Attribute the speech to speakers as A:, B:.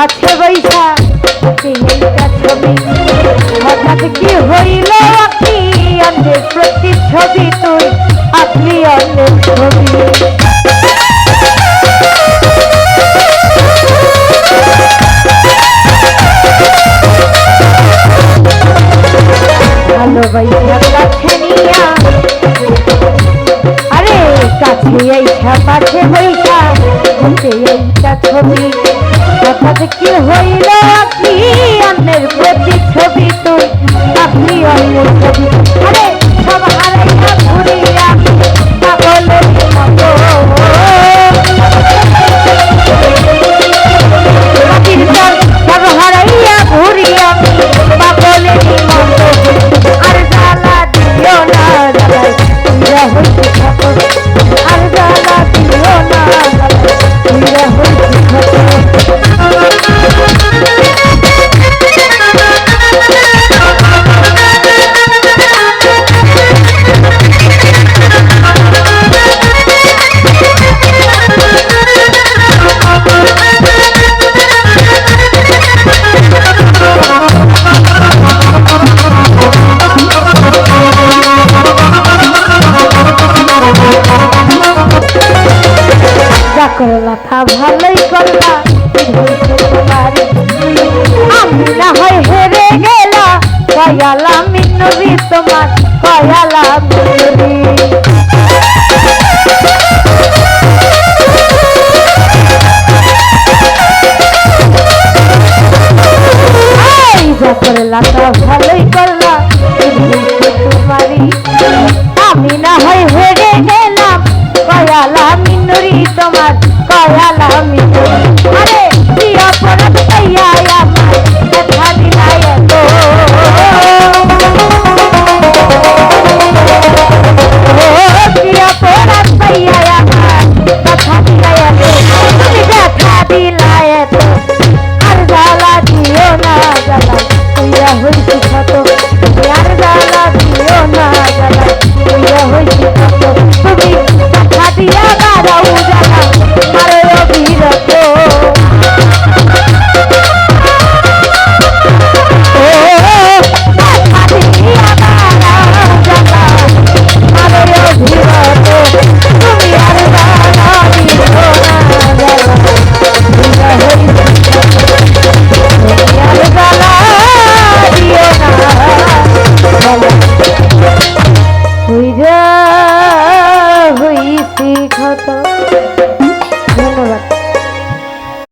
A: কাছে বৈঠা সেই ছবি। হঠাৎ কি হইল আপনি? অন্ধের প্রতি ছবি তুই, আপনি অন্ধের ছবি। ভালোবাসা কাছে নিয়া আরে কাছে এইটা পাশে বৈঠা এইটা ছবি। হঠাৎ কি হইল আপনি অন্যের প্রতি ছবি তুই? আপনি অন্য ছবি। আরে, সব হারাইয়া ঘুরিয়া পাগলের মতো। সব হারাইয়া ঘুরিয়া পাগলের আর জ্বালা দিও না জ্বালায় হইতে থাকো আর জ্বালা দিও না হইতে থাকো করলা তা ভালোই করলা। আমি না হয় হেরে গেলা কয়ালা মিনবি তোমার কয়ালা এই করলা তা ভালোই করলা। তোমার কয়ালা মিনুরি